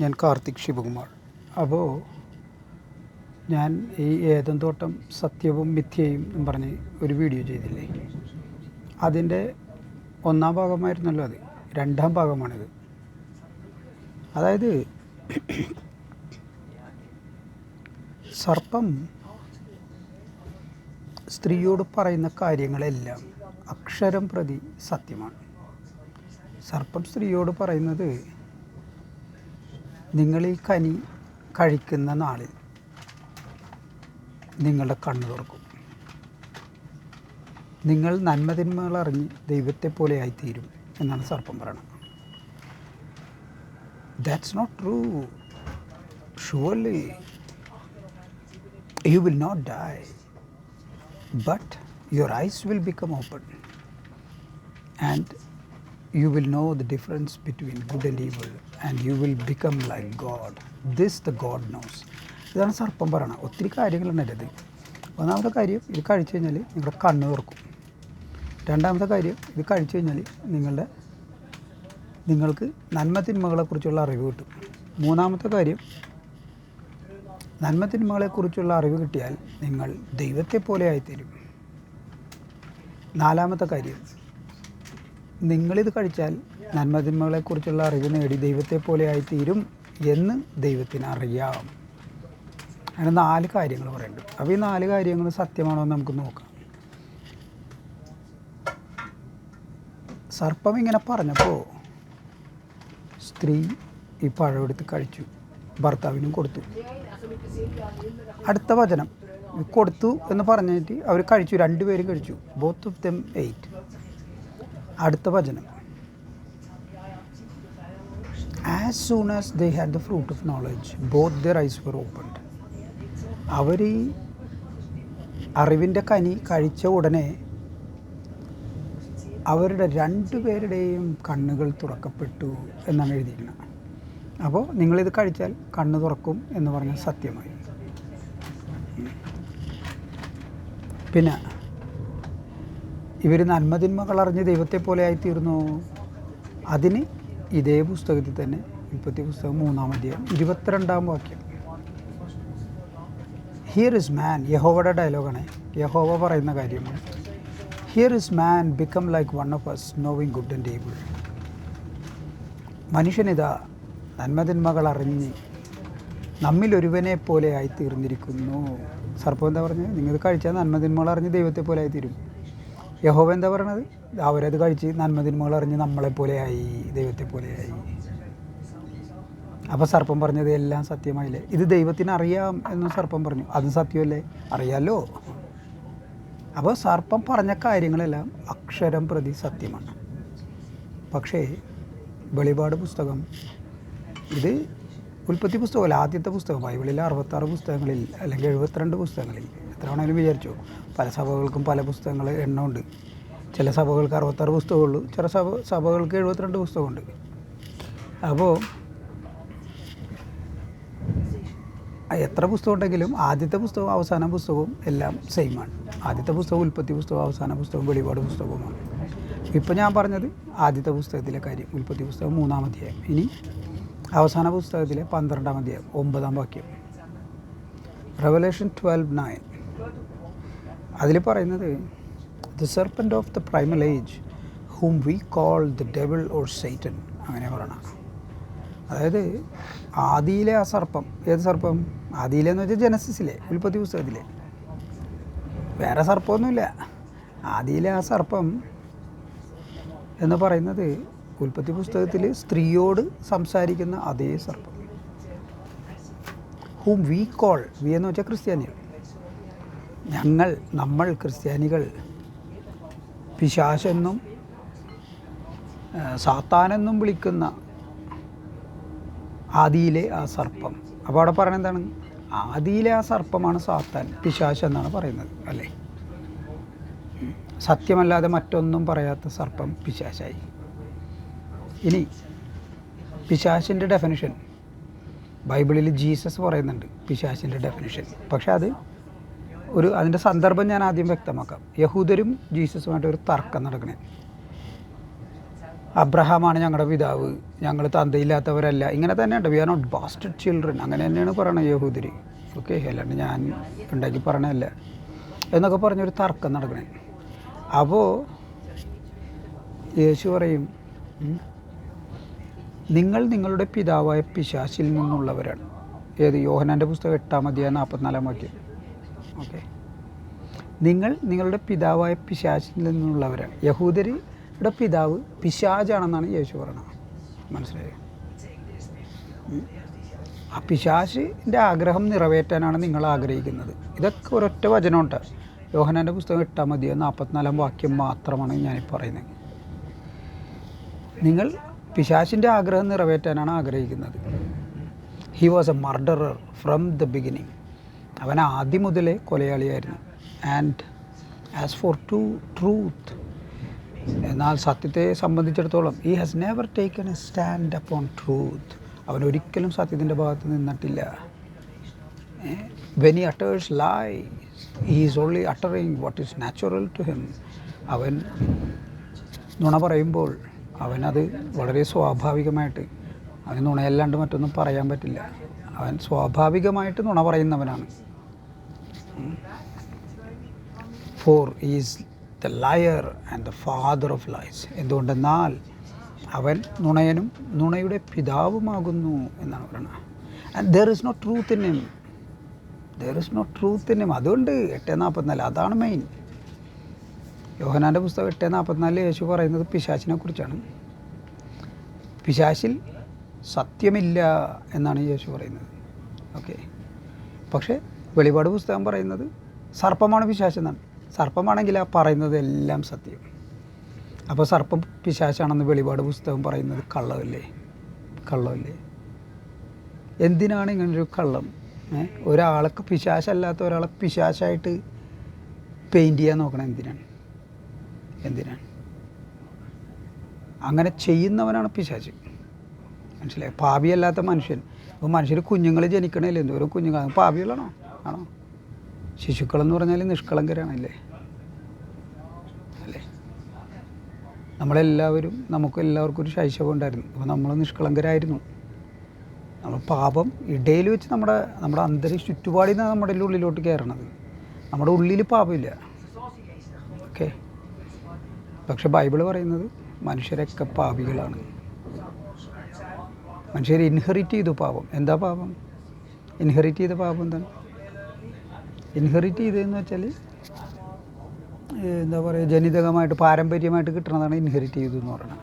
ഞാൻ കാർത്തിക് ശിവകുമാർ. അപ്പോൾ ഞാൻ ഈ ഏതം തോട്ടം സത്യവും മിഥ്യയും എന്ന് പറഞ്ഞ് ഒരു വീഡിയോ ചെയ്തില്ലേ? അതിന്റെ ഒന്നാം ഭാഗമായിരുന്നല്ലോ അത്. രണ്ടാം ഭാഗമാണിത്. അതായത് സർപ്പം സ്ത്രീയോട് പറയുന്ന കാര്യങ്ങളെല്ലാം അക്ഷരം പ്രതി സത്യമാണ്. സർപ്പം സ്ത്രീയോട് പറയുന്നത് നിങ്ങൾ ഈ കനി കഴിക്കുന്ന നാളിൽ നിങ്ങളുടെ കണ്ണു തുറക്കും. നിങ്ങൾ നന്മതിന്മകൾ അറിഞ്ഞ് ദൈവത്തെ പോലെ ആയിത്തീരും എന്നാണ് സർപ്പം പറയണത്. That's not true surely you will not die but your eyes will become open and you will know the difference between good and evil. And you will become like God this the God knows ഇതാണ് സർപ്പം പറയണത്. ഒത്തിരി കാര്യങ്ങളുണ്ട് അതിൽ ഒന്നാമത്തെ കാര്യം ഇത് കഴിച്ചു കഴിഞ്ഞാൽ നിങ്ങളുടെ കണ്ണ് തുറക്കും. രണ്ടാമത്തെ കാര്യം ഇത് കഴിച്ചു കഴിഞ്ഞാൽ നിങ്ങളുടെ നിങ്ങൾക്ക് നന്മ തിന്മകളെക്കുറിച്ചുള്ള അറിവ് കിട്ടും. മൂന്നാമത്തെ കാര്യം നന്മ തിന്മകളെക്കുറിച്ചുള്ള അറിവ് കിട്ടിയാൽ നിങ്ങൾ ദൈവത്തെ പോലെ ആയിത്തരും. നാലാമത്തെ കാര്യം നിങ്ങളിത് കഴിച്ചാൽ നന്മതിന്മകളെക്കുറിച്ചുള്ള അറിവ് നേടി ദൈവത്തെ പോലെ ആയിത്തീരും എന്ന് ദൈവത്തിന് അറിയാം അങ്ങനെ നാല് കാര്യങ്ങൾ പറയുന്നുണ്ട്. അപ്പോൾ ഈ നാല് കാര്യങ്ങൾ സത്യമാണോ എന്ന് നമുക്ക് നോക്കാം. സർപ്പം ഇങ്ങനെ പറഞ്ഞപ്പോൾ സ്ത്രീ ഈ പഴം എടുത്ത് കഴിച്ചു. ഭർത്താവിനും കൊടുത്തു. അടുത്ത വചനം. കൊടുത്തു എന്ന് പറഞ്ഞിട്ട് അവർ കഴിച്ചു. രണ്ടുപേരും കഴിച്ചു. ബോത്ത് ഓഫ് ദം എയ്റ്റ് അടുത്ത വചനം. As soon as they had the fruit of knowledge both their eyes were opened അവർ ഈ അറിവിന്റെ കനി കഴിച്ച ഉടനെ അവരുടെ രണ്ടു പേരുടെയും കണ്ണുകൾ തുറക്കപ്പെട്ടു എന്നാണ് എഴുതിയിരിക്കുന്നത്. അപ്പോൾ നിങ്ങളിത് കഴിച്ചാൽ കണ്ണ് തുറക്കും എന്ന് പറഞ്ഞാൽ സത്യമായി. പിന്നെ ഇവർ നന്മതിന്മകൾ അറിഞ്ഞ് ദൈവത്തെ പോലെ ആയിത്തീർന്നു. അതിന് ഇതേ പുസ്തകത്തിൽ തന്നെ ഉൽപ്പത്തി പുസ്തകം മൂന്നാം അധ്യായം ഇരുപത്തിരണ്ടാം വാക്യം. ഹിയർ ഇസ് മാൻ യഹോവയുടെ ഡയലോഗാണ് യഹോവ പറയുന്ന കാര്യമാണ്. Here is man become like one of us knowing good and able മനുഷ്യനിതാ നന്മതിന്മകൾ അറിഞ്ഞ് നമ്മിലൊരുവനെ പോലെ ആയിത്തീർന്നിരിക്കുന്നു. സർപ്പം എന്താ പറഞ്ഞത് നിങ്ങൾ കഴിച്ചാൽ നന്മതിന്മകൾ അറിഞ്ഞ് ദൈവത്തെ പോലെ ആയിത്തീരും. യഹോവ എന്താ പറയണത്? അവരത് കഴിച്ച് നന്മതിന്മകൾ അറിഞ്ഞ് നമ്മളെപ്പോലെയായി ദൈവത്തെ പോലെയായി അപ്പോൾ സർപ്പം പറഞ്ഞത് എല്ലാം സത്യമായില്ലേ? ഇത് ദൈവത്തിന് അറിയാം എന്ന് സർപ്പം പറഞ്ഞു. അത് സത്യമല്ലേ? അറിയാലോ? അപ്പോൾ സർപ്പം പറഞ്ഞ കാര്യങ്ങളെല്ലാം അക്ഷരം പ്രതി സത്യമാണ്. പക്ഷേ വെളിപാട് പുസ്തകം ഇത് ഉൽപ്പത്തി പുസ്തകമല്ല ആദ്യത്തെ പുസ്തകം ബൈബിളിലെ അറുപത്താറ് പുസ്തകങ്ങളിൽ അല്ലെങ്കിൽ എഴുപത്തിരണ്ട് പുസ്തകങ്ങളിൽ എത്ര വേണമെങ്കിലും വിചാരിച്ചു. പല സഭകൾക്കും പല പുസ്തകങ്ങൾ എണ്ണമുണ്ട്. ചില സഭകൾക്ക് അറുപത്താറ് പുസ്തകമുള്ളൂ. ചില സഭ സഭകൾക്ക് എഴുപത്തിരണ്ട് പുസ്തകമുണ്ട്. അപ്പോൾ എത്ര പുസ്തകം ഉണ്ടെങ്കിലും ആദ്യത്തെ പുസ്തകവും അവസാന പുസ്തകവും എല്ലാം സെയിമാണ് ആദ്യത്തെ പുസ്തകം ഉൽപ്പത്തി പുസ്തകവും അവസാന പുസ്തകവും വെളിപാട് പുസ്തകവുമാണ്. ഇപ്പോൾ ഞാൻ പറഞ്ഞത് ആദ്യത്തെ പുസ്തകത്തിലെ കാര്യം ഉൽപ്പത്തി പുസ്തകം മൂന്നാം അധ്യായം. ഇനി അവസാന പുസ്തകത്തിലെ പന്ത്രണ്ടാം അധ്യായം ഒമ്പതാം വാക്യം. റെവലേഷൻ ട്വൽവ് നയൻ അതിൽ പറയുന്നത് the serpent of the primal age whom we call the devil or Satan അങ്ങനെ പറയണം. അതായത് ആദിയിലെ ആ സർപ്പം ഏത് സർപ്പം? ആദിയിലെന്ന് വെച്ചാൽ ജനസിസിലെ ഉൽപ്പത്തി പുസ്തകത്തിലെ. വേറെ സർപ്പമൊന്നുമില്ല. ആദിയിലെ ആ സർപ്പം എന്ന് പറയുന്നത് ഉൽപ്പത്തി പുസ്തകത്തിൽ സ്ത്രീയോട് സംസാരിക്കുന്ന അതേ സർപ്പം. ഹൂം വി കോൾ വി എന്ന് വെച്ചാൽ ക്രിസ്ത്യാനികൾ. ഞങ്ങൾ നമ്മൾ ക്രിസ്ത്യാനികൾ പിശാശെന്നും സാത്താനെന്നും വിളിക്കുന്ന ആദിയിലെ ആ സർപ്പം. അപ്പോൾ അവിടെ പറയുന്നത് എന്താണ്? ആദിയിലെ ആ സർപ്പമാണ് സാത്താൻ പിശാശ് എന്നാണ് പറയുന്നത് അല്ലേ? സത്യമല്ലാതെ മറ്റൊന്നും പറയാത്ത സർപ്പം പിശാശായി. ഇനി പിശാശിന്റെ ഡെഫിനിഷൻ ബൈബിളിൽ ജീസസ് പറയുന്നുണ്ട് പിശാശിന്റെ ഡെഫിനിഷൻ പക്ഷെ അത് ഒരു അതിന്റെ സന്ദർഭം ഞാൻ ആദ്യം വ്യക്തമാക്കാം. യഹൂദരും ജീസസുമായിട്ട് ഒരു തർക്കം നടക്കണേ. അബ്രഹാമാണ് ഞങ്ങളുടെ പിതാവ്. ഞങ്ങൾ തന്തയില്ലാത്തവരല്ല. ഇങ്ങനെ തന്നെയുണ്ട്. We are not bastard children അങ്ങനെ തന്നെയാണ് പറയണത് യഹൂദരി. ഓക്കെ അല്ലാണ്ട് ഞാൻ ഉണ്ടാക്കി പറഞ്ഞതല്ല എന്നൊക്കെ പറഞ്ഞൊരു തർക്കം നടക്കണേ. അപ്പോൾ യേശു പറയും നിങ്ങൾ നിങ്ങളുടെ പിതാവായ പിശാശിൽ നിന്നുള്ളവരാണ്. ഏത്? യോഹനാന്റെ പുസ്തകം എട്ടാം അധ്യായം നാൽപ്പത്തിനാലാം വാക്യം. ഓക്കെ നിങ്ങൾ നിങ്ങളുടെ പിതാവായ പിശാചിൽ നിന്നുള്ളവരാണ് യഹൂദരുടെ പിതാവ് പിശാജാണെന്നാണ് യേശു പറയുന്നത് മനസ്സിലായോ? ആ പിശാശിന്റെ ആഗ്രഹം നിറവേറ്റാനാണ് നിങ്ങൾ ആഗ്രഹിക്കുന്നത്. ഇതൊക്കെ ഒരൊറ്റ വചനമുണ്ട്. യോഹനാന്റെ പുസ്തകം എട്ടാം മതിയോ നാൽപ്പത്തിനാലാം വാക്യം മാത്രമാണ് ഞാൻ പറയുന്നത്. നിങ്ങൾ പിശാശിന്റെ ആഗ്രഹം നിറവേറ്റാനാണ് ആഗ്രഹിക്കുന്നത്. He was a murderer from the beginning അവൻ ആദ്യം മുതലേ കൊലയാളിയായിരുന്നു. And as for to truth എന്നാൽ സത്യത്തെ സംബന്ധിച്ചിടത്തോളം he has never taken a stand upon truth അവൻ ഒരിക്കലും സത്യത്തിന്റെ ഭാഗത്ത് നിന്നിട്ടില്ല. When utters lie is only uttering what is natural to him അവൻ നുണ പറയുമ്പോൾ അവനത് വളരെ സ്വാഭാവികമായിട്ട് അവന് നുണയല്ലാണ്ട് മറ്റൊന്നും പറയാൻ പറ്റില്ല. അവൻ സ്വാഭാവികമായിട്ട് നുണ പറയുന്നവനാണ്. For is the liar and the father of lies എന്തുകൊണ്ടെന്നാൽ അവൻ നുണയനും നുണയുടെ പിതാവുമാകുന്നു എന്നാണ് പറയുന്നത്. And there is no truth in him there is no truth in him അതുകൊണ്ട് എട്ട് നാൽപ്പത്തിനാല് അതാണ് മെയിൻ യോഹനാന്റെ പുസ്തകം എട്ട് നാൽപ്പത്തിനാലിൽ യേശു പറയുന്നത് പിശാച്ചിനെ കുറിച്ചാണ്. പിശാശിൽ സത്യമില്ല എന്നാണ് യേശു പറയുന്നത്. ഓക്കെ പക്ഷേ വെളിപാട് പുസ്തകം പറയുന്നത് സർപ്പമാണ് പിശാചെന്നാണ്. സർപ്പമാണെങ്കിൽ ആ പറയുന്നത് എല്ലാം സത്യം. അപ്പോൾ സർപ്പം പിശാചാണെന്ന് വെളിപാട് പുസ്തകം പറയുന്നത് കള്ളമല്ലേ? കള്ളമല്ലേ? എന്തിനാണ് ഇങ്ങനൊരു കള്ളം? ഒരാൾക്ക് പിശാശല്ലാത്ത ഒരാളെ പിശാശായിട്ട് പെയിന്റ് ചെയ്യാൻ നോക്കണം എന്തിനാണ്? എന്തിനാണ്? അങ്ങനെ ചെയ്യുന്നവനാണ് പിശാച്. മനസ്സിലായി? പാപിയല്ലാത്ത മനുഷ്യൻ. അപ്പോൾ മനുഷ്യർ കുഞ്ഞുങ്ങൾ എന്തോരം കുഞ്ഞുങ്ങൾ പാപികളാണോ ആണോ? ശിശുക്കളെന്ന് പറഞ്ഞാൽ നിഷ്കളങ്കരാണല്ലേ? അല്ലേ? നമ്മളെല്ലാവരും നമുക്ക് എല്ലാവർക്കും ഒരു ശൈശവം ഉണ്ടായിരുന്നു. അപ്പോൾ നമ്മൾ നിഷ്കളങ്കരായിരുന്നു. നമ്മൾ പാപം ഇടയിൽ വെച്ച് നമ്മുടെ നമ്മുടെ അന്തരീക്ഷ ചുറ്റുപാടിൽ നിന്നാണ് നമ്മുടെ ഉള്ളിലോട്ട് കയറണത്. നമ്മുടെ ഉള്ളിൽ പാപമില്ല. ഓക്കെ? പക്ഷെ ബൈബിൾ പറയുന്നത് മനുഷ്യരൊക്കെ പാപികളാണ്. മനുഷ്യർ ഇൻഹെറിറ്റ് ചെയ്തു പാപം. എന്താ പാപം? ഇൻഹെറിറ്റ് ചെയ്ത പാപം എന്താണ്? ഇൻഹെറിറ്റ് ചെയ്തതെന്ന് വെച്ചാൽ എന്താ പറയുക ജനിതകമായിട്ട് പാരമ്പര്യമായിട്ട് കിട്ടുന്നതാണ് ഇൻഹെറിറ്റ് ചെയ്തു എന്ന് പറയുന്നത്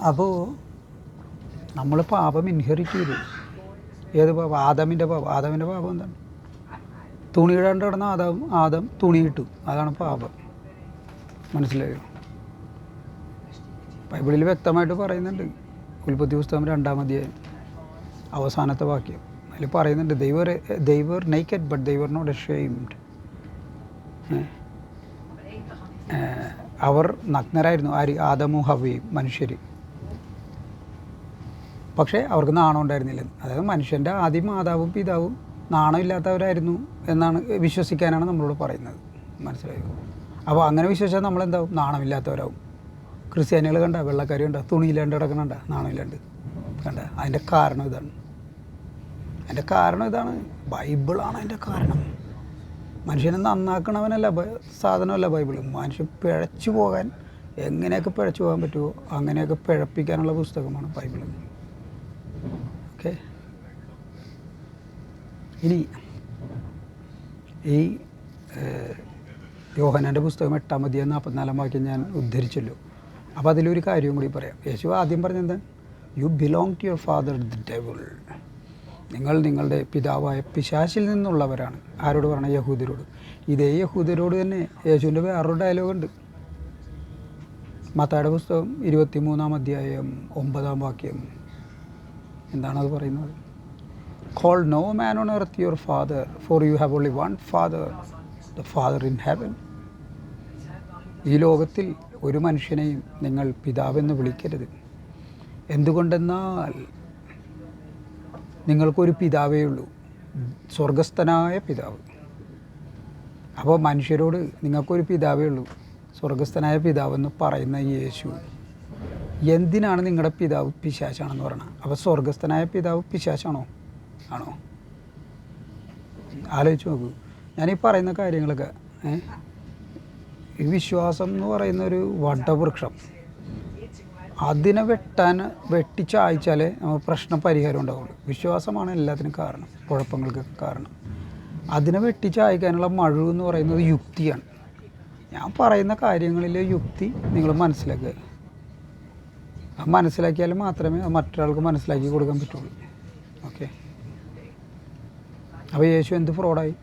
അപ്പോൾ നമ്മൾ പാപം ഇൻഹെറിറ്റ് ചെയ്തു. ഏത് പാപം? ആദമിന്റെ പാപം. ആദമിന്റെ പാപം എന്താണ്? തുണി ഇടാണ്ട് കിടന്ന ആദം ആദം തുണി ഇട്ടു അതാണ് പാപം. മനസ്സിലായോ? ബൈബിളിൽ വ്യക്തമായിട്ട് പറയുന്നുണ്ട്. ഉൽപ്പത്തി പുസ്തകം രണ്ടാം അവസാനത്തെ വാക്യം. അതിൽ പറയുന്നുണ്ട് ദൈവർ ദൈവർ നെയ്ക്കറ്റ് ബട്ട് ദൈവർ നോട്ട് എഷെയിംഡ് അവർ നഗ്നരായിരുന്നു ആര്? ആദമു ഹവയും മനുഷ്യർ പക്ഷേ അവർക്ക് നാണം ഉണ്ടായിരുന്നില്ല. അതായത് മനുഷ്യന്റെ ആദ്യം മാതാവും പിതാവും നാണമില്ലാത്തവരായിരുന്നു എന്നാണ് വിശ്വസിക്കാനാണ് നമ്മളോട് പറയുന്നത്. മനസ്സിലായോ? അപ്പോൾ അങ്ങനെ വിശ്വസിച്ചാൽ നമ്മളെന്താവും? നാണമില്ലാത്തവരാവും. ക്രിസ്ത്യാനികൾ കണ്ട വെള്ളക്കാരി കണ്ട തുണിയില്ലാണ്ട് കിടക്കണണ്ട നാണമില്ലാണ്ട്. കണ്ട? അതിന്റെ കാരണം ഇതാണ്. അതിന്റെ കാരണം ഇതാണ്. ബൈബിളാണ് അതിന്റെ കാരണം. മനുഷ്യനെ നന്നാക്കണവനല്ല സാധനമല്ല ബൈബിൾ മനുഷ്യൻ പിഴച്ചു പോകാൻ എങ്ങനെയൊക്കെ പിഴച്ചു പോകാൻ പറ്റുമോ അങ്ങനെയൊക്കെ പിഴപ്പിക്കാനുള്ള പുസ്തകമാണ് ബൈബിൾ ഓക്കെ? ഇനി ഈ യോഹനന്റെ പുസ്തകം എട്ടാം മതിയ നാൽപ്പത്തിനാലാം വാക്യം ഞാൻ ഉദ്ധരിച്ചല്ലോ. അപ്പോൾ അതിലൊരു കാര്യം കൂടി പറയാം. യേശു ആദ്യം പറഞ്ഞെന്താ you belong to your father the devil നിങ്ങൾ നിങ്ങളുടെ പിതാവായ പിശാശിൽ നിന്നുള്ളവരാണ്. ആരോട് പറഞ്ഞ യഹൂദരോട്. ഇതേ യഹൂദരോട് തന്നെ യേശുവിന്റെ വേറൊരു ഡയലോഗുണ്ട് മത്തായുടെ പുസ്തകം ഇരുപത്തി മൂന്നാം അധ്യായം ഒമ്പതാം വാക്യം. എന്താണത് പറയുന്നത്? Call no man on earth your father for you have only one father the father in heaven ഈ ലോകത്തിൽ ഒരു മനുഷ്യനെയും നിങ്ങൾ പിതാവെന്ന് വിളിക്കരുത്. എന്തുകൊണ്ടെന്നാൽ നിങ്ങൾക്കൊരു പിതാവേ ഉള്ളൂ. സ്വർഗസ്ഥനായ പിതാവ്. അപ്പോൾ മനുഷ്യരോട് നിങ്ങൾക്കൊരു പിതാവേ ഉള്ളൂ. സ്വർഗസ്ഥനായ പിതാവെന്ന് പറയുന്ന യേശു. എന്തിനാണ് നിങ്ങളുടെ പിതാവ് പിശാശാണെന്ന് പറയണത് അപ്പോൾ സ്വർഗസ്ഥനായ പിതാവ് പിശാശാണോ? ആണോ? ആലോചിച്ച് നോക്കൂ. ഈ പറയുന്ന കാര്യങ്ങളൊക്കെ ഈ വിശ്വാസം എന്ന് പറയുന്നൊരു വടവൃക്ഷം അതിനെ വെട്ടാൻ വെട്ടിച്ചായ്ച്ചാലേ നമുക്ക് പ്രശ്ന പരിഹാരം ഉണ്ടാവുള്ളൂ. വിശ്വാസമാണ് എല്ലാത്തിനും കാരണം കുഴപ്പങ്ങൾക്ക് കാരണം. അതിനെ വെട്ടിച്ചായ്ക്കാനുള്ള മഴു എന്ന് പറയുന്നത് യുക്തിയാണ്. ഞാൻ പറയുന്ന കാര്യങ്ങളിലെ യുക്തി നിങ്ങൾ മനസ്സിലാക്കുക. അത് മനസ്സിലാക്കിയാൽ മാത്രമേ അത് മറ്റൊരാൾക്ക് മനസ്സിലാക്കി കൊടുക്കാൻ പറ്റുള്ളൂ. ഓക്കെ? അപ്പോൾ യേശു എന്ത് ഫ്രോഡായി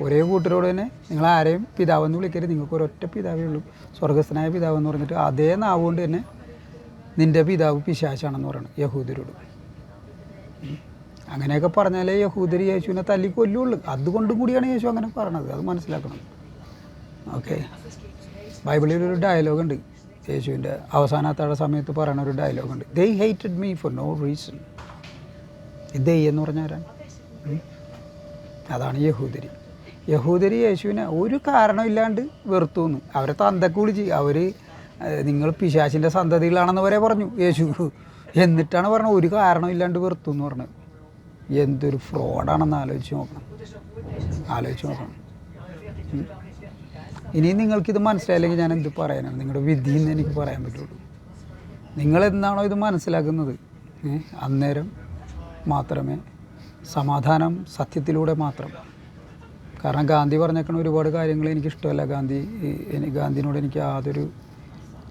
ഒരേ കൂട്ടരോട് തന്നെ നിങ്ങൾ ആരെയും പിതാവെന്ന് വിളിക്കരുത്. നിങ്ങൾക്ക് ഒരൊറ്റ പിതാവേ ഉള്ളൂ. സ്വർഗസ്ഥനായ പിതാവെന്ന് പറഞ്ഞിട്ട് അതേ നാവുകൊണ്ട് തന്നെ നിന്റെ പിതാവ് പിശാശാണെന്ന് പറയണം യഹൂദരോട്. അങ്ങനെയൊക്കെ പറഞ്ഞാലേ യഹൂദർ യേശുവിനെ തല്ലി കൊല്ലുള്ളൂ. അതുകൊണ്ടും കൂടിയാണ് യേശു അങ്ങനെ പറയണത് അത് മനസ്സിലാക്കണം. ഓക്കെ. ബൈബിളിൽ ഒരു ഡയലോഗ് ഉണ്ട് യേശുവിന്റെ അവസാനത്താഴ സമയത്ത് പറയുന്ന ഒരു ഡയലോഗുണ്ട്. They hated me for no reason they എന്ന് പറഞ്ഞാൽ അതാണ് യഹൂദരി. യഹൂദരി യേശുവിനെ ഒരു കാരണമില്ലാണ്ട് വെറുത്തു അവരെ തന്തക്കൂളി ചെയ്യും അവർ നിങ്ങൾ പിശാചിന്റെ സന്തതികളാണെന്ന് വരെ പറഞ്ഞു യേശു. എന്നിട്ടാണ് പറഞ്ഞത് ഒരു കാരണമില്ലാണ്ട് വെറുത്തു എന്ന് പറഞ്ഞത്. എന്തൊരു ഫ്രോഡാണെന്ന് ആലോചിച്ച് നോക്കണം. ആലോചിച്ച് നോക്കണം. ഇനിയും ഇനി നിങ്ങൾക്കിത് മനസ്സിലായില്ലെങ്കിൽ ഞാൻ എന്ത് പറയാനാണ്? നിങ്ങളുടെ വിധി എന്ന് എനിക്ക് പറയാൻ പറ്റുള്ളൂ. നിങ്ങൾ എന്താണോ ഇത് മനസ്സിലാക്കുന്നത്? അന്നേരം മാത്രമേ സമാധാനം സത്യത്തിലൂടെ മാത്രം. കാരണം ഗാന്ധി പറഞ്ഞേക്കണ ഒരുപാട് കാര്യങ്ങൾ എനിക്കിഷ്ടമല്ല. ഗാന്ധി ഗാന്ധിനോട് എനിക്ക് യാതൊരു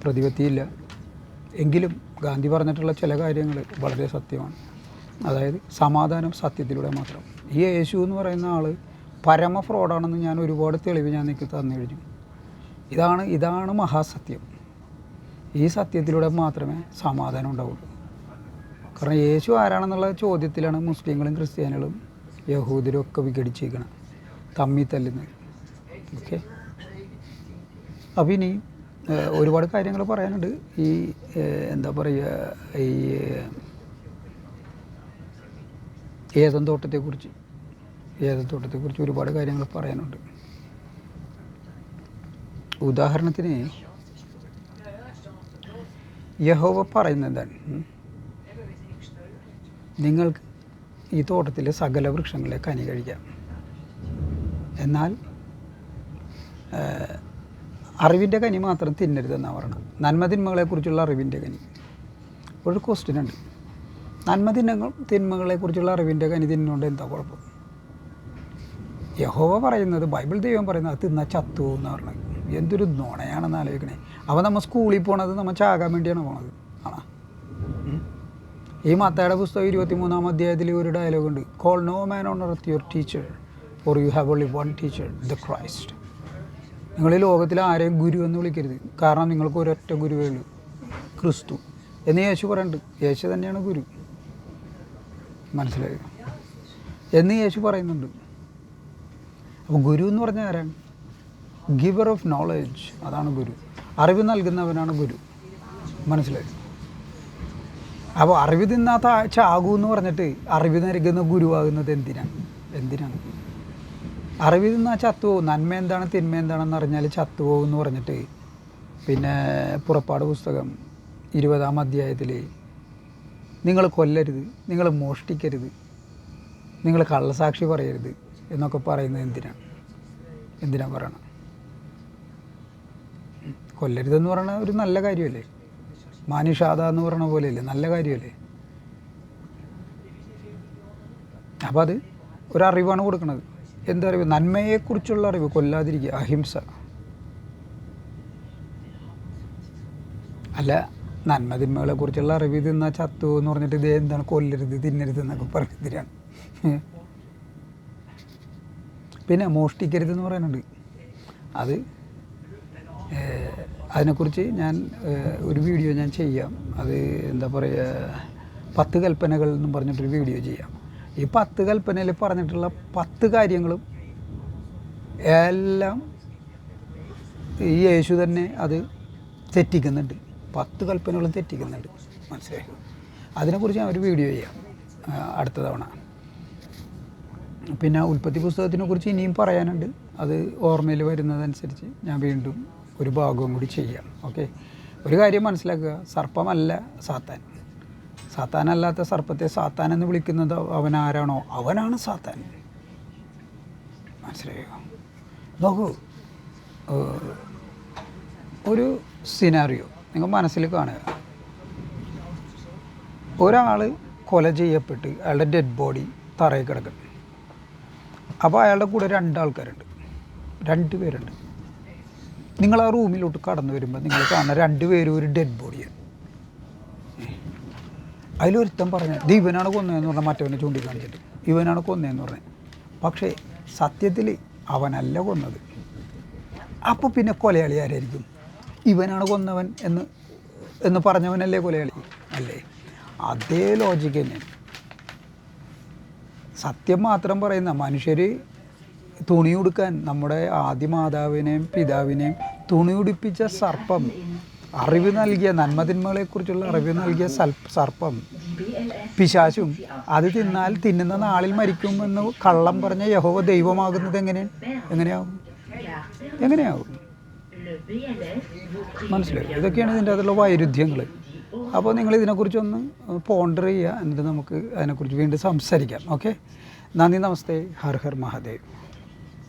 പ്രതിപത്തിയില്ല. എങ്കിലും ഗാന്ധി പറഞ്ഞിട്ടുള്ള ചില കാര്യങ്ങൾ വളരെ സത്യമാണ്. അതായത് സമാധാനം സത്യത്തിലൂടെ മാത്രം. ഈ യേശു എന്ന് പറയുന്ന ആൾ പരമ ഫ്രോഡാണെന്ന് ഞാൻ ഒരുപാട് തെളിവ് ഞാൻ നിങ്ങൾക്ക് തന്നു കഴിഞ്ഞു. ഇതാണ് ഇതാണ് മഹാസത്യം. ഈ സത്യത്തിലൂടെ മാത്രമേ സമാധാനം ഉണ്ടാവുള്ളൂ. കാരണം യേശു ആരാണെന്നുള്ള ചോദ്യത്തിലാണ് മുസ്ലിങ്ങളും ക്രിസ്ത്യാനികളും യഹൂദരും ഒക്കെ വിഘടിച്ചിരിക്കണം തമ്മി തല്ലുന്നത്. ഓക്കെ? അപ്പം ഇനി ഏഹ്, ഒരുപാട് കാര്യങ്ങൾ പറയാനുണ്ട്. ഈ എന്താ പറയുക ഈ ഏതം തോട്ടത്തെക്കുറിച്ച് ഏതം തോട്ടത്തെക്കുറിച്ച് ഒരുപാട് കാര്യങ്ങൾ പറയാനുണ്ട്. ഉദാഹരണത്തിന് യഹോവ പറയുന്നത് എന്താണ്? നിങ്ങൾക്ക് ഈ തോട്ടത്തിലെ സകല വൃക്ഷങ്ങളെ കനി കഴിക്കാം. എന്നാൽ അറിവിന്റെ കനി മാത്രം തിന്നരുതെന്നാണ് പറയുന്നത്. നന്മ തിന്മകളെക്കുറിച്ചുള്ള അറിവിന്റെ കനി. ഒരു ക്വസ്റ്റ്യൻ ഉണ്ട്. നന്മ തിന്മകൾ തിന്മകളെക്കുറിച്ചുള്ള അറിവിന്റെ കനി തിന്നുകൊണ്ട് എന്താ കുഴപ്പം? യഹോവ പറയുന്നത് ബൈബിൾ ദൈവം പറയുന്നത് അത് തിന്ന ചത്തു എന്ന് പറഞ്ഞത്. എന്തൊരു നുണയാണെന്ന് ആലോചിക്കണേ. അപ്പോൾ നമ്മൾ സ്കൂളിൽ പോണത് നമ്മൾ ചാകാൻ വേണ്ടിയാണ് പോണത്. ആണോ. ഈ മത്തയുടെ പുസ്തകം ഇരുപത്തി മൂന്നാം അധ്യായത്തിൽ ഒരു ഡയലോഗുണ്ട് call no man on earth your teacher for you have only one teacher the Christ നിങ്ങൾ ഈ ലോകത്തിൽ ആരെയും ഗുരു എന്ന് വിളിക്കരുത്. കാരണം നിങ്ങൾക്ക് ഒരൊറ്റ ഗുരുവേ ഉള്ളൂ. ക്രിസ്തു. എന്ന് യേശു പറയുന്നുണ്ട് യേശു തന്നെയാണ് ഗുരു. മനസ്സിലായോ? എന്ന് യേശു പറയുന്നുണ്ട്. അപ്പോൾ ഗുരു എന്ന് പറഞ്ഞാൽ ആരാണ്? Giver of knowledge. അതാണ് ഗുരു. അറിവ് നൽകുന്നവനാണ് ഗുരു. മനസ്സിലായി? അപ്പോൾ അറിവ് തിന്നാത്ത ചാകൂ എന്ന് പറഞ്ഞിട്ട് അറിവ് നൽകുന്ന ഗുരുവാകുന്നത് എന്തിനാണ്? എന്തിനാണ്? അറിവ് ചത്തു ചത്തുപോകും. നന്മ എന്താണ് തിന്മ എന്താണെന്ന് അറിഞ്ഞാൽ ചത്തുപോകും എന്ന് പറഞ്ഞിട്ട്. പിന്നെ പുറപ്പാട് പുസ്തകം ഇരുപതാം അധ്യായത്തിൽ നിങ്ങൾ കൊല്ലരുത് നിങ്ങൾ മോഷ്ടിക്കരുത് നിങ്ങൾ കള്ളസാക്ഷി പറയരുത് എന്നൊക്കെ പറയുന്നത് എന്തിനാണ് എന്തിനാണ് പറയണം. കൊല്ലരുതെന്ന് പറയണ ഒരു നല്ല കാര്യമല്ലേ? മാനുഷാദ എന്ന് പറയണ പോലെയല്ലേ? നല്ല കാര്യമല്ലേ? അപ്പോൾ അത് ഒരറിവാണ് കൊടുക്കുന്നത് എന്തറിവ്? നന്മയെക്കുറിച്ചുള്ള അറിവ്. കൊല്ലാതിരിക്കുക. അഹിംസ. അല്ല നന്മ തിന്മകളെ കുറിച്ചുള്ള അറിവ് തിന്നാൽ ചത്തു എന്ന് പറഞ്ഞിട്ട് ഇത് എന്താണ്? കൊല്ലരുത് തിന്നരുത് എന്നൊക്കെ പറഞ്ഞതിരാണ് പിന്നെ മോഷ്ടിക്കരുത് എന്ന് പറയാനുണ്ട് അത് അതിനെക്കുറിച്ച് ഞാൻ ഒരു വീഡിയോ ഞാൻ ചെയ്യാം. അത് എന്താ പറയുക പത്ത് കൽപ്പനകൾ എന്നും പറഞ്ഞിട്ടൊരു വീഡിയോ ചെയ്യാം. ഈ പത്ത് കൽപ്പനയിൽ പറഞ്ഞിട്ടുള്ള പത്ത് കാര്യങ്ങളും എല്ലാം ഈ യേശു തന്നെ അത് തെറ്റിക്കുന്നുണ്ട്. പത്ത് കൽപ്പനകളും തെറ്റിക്കുന്നുണ്ട്. മനസ്സിലായി? അതിനെക്കുറിച്ച് ഞാൻ ഒരു വീഡിയോ ചെയ്യാം. അടുത്ത തവണ. പിന്നെ ഉൽപ്പത്തി പുസ്തകത്തിനെ കുറിച്ച് ഇനിയും പറയാനുണ്ട്. അത് ഓർമ്മയിൽ വരുന്നതനുസരിച്ച് ഞാൻ വീണ്ടും ഒരു ഭാഗവും കൂടി ചെയ്യാം. ഓക്കെ? ഒരു കാര്യം മനസ്സിലാക്കുക. സർപ്പമല്ല സാത്താൻ. സാത്താനല്ലാത്ത സർപ്പത്തെ സാത്താൻ എന്ന് വിളിക്കുന്നത് അവൻ ആരാണോ? അവനാണ് സാത്താൻ. മനസ്സിലായോ? നോക്കൂ ഒരു സിനാറിയോ നിങ്ങൾ മനസ്സിൽ കാണുക. ഒരാൾ കൊല ചെയ്യപ്പെട്ട് അയാളുടെ ഡെഡ് ബോഡി തറയിൽ കിടക്കുന്നു അപ്പോൾ അയാളുടെ കൂടെ രണ്ടാൾക്കാരുണ്ട്. രണ്ട് പേരുണ്ട്. നിങ്ങൾ ആ റൂമിലോട്ട് കടന്നു വരുമ്പോൾ നിങ്ങൾ കാണുന്ന രണ്ട് പേരും ഒരു ഡെഡ് ബോഡിയാണ് അതിലൊരുത്തൻ പറഞ്ഞു ഇത് ഇവനാണ് കൊന്നതെന്ന് പറഞ്ഞാൽ മറ്റവനെ ചൂണ്ടിക്കാണിച്ചിട്ട്. ഇവനാണ് കൊന്നതെന്ന് പറഞ്ഞത് പക്ഷേ സത്യത്തിൽ അവനല്ല കൊന്നത്. അപ്പോൾ പിന്നെ കൊലയാളി ആരായിരിക്കും? ഇവനാണ് കൊന്നവൻ എന്ന് എന്ന് പറഞ്ഞവനല്ലേ കൊലയാളി? അല്ലേ? അതേ ലോജിക്ക് തന്നെ. സത്യം മാത്രം പറയുന്ന മനുഷ്യർ തുണി ഉടുക്കാൻ നമ്മുടെ ആദ്യ മാതാവിനെയും പിതാവിനെയും തുണി ഉടുപ്പിച്ച സർപ്പം അറിവ് നൽകിയ നന്മതിന്മകളെക്കുറിച്ചുള്ള അറിവ് നൽകിയ സൽ സർപ്പം പിശാശും അത് തിന്നാൽ തിന്നുന്ന നാളിൽ മരിക്കുമെന്ന് കള്ളം പറഞ്ഞ യഹോവ ദൈവമാകുന്നത് എങ്ങനെയാണ് എങ്ങനെയാവും? എങ്ങനെയാവും? മനസ്സിലായി. ഇതൊക്കെയാണ് ഇതിന്റെ അതിലുള്ള വൈരുദ്ധ്യങ്ങൾ അപ്പോൾ നിങ്ങൾ ഇതിനെക്കുറിച്ചൊന്ന് പോണ്ടർ ചെയ്യുക എന്നിട്ട് നമുക്ക് അതിനെക്കുറിച്ച് വീണ്ടും സംസാരിക്കാം. ഓക്കെ നന്ദി നമസ്തേ. ഹർ ഹർ മഹാദേവ്.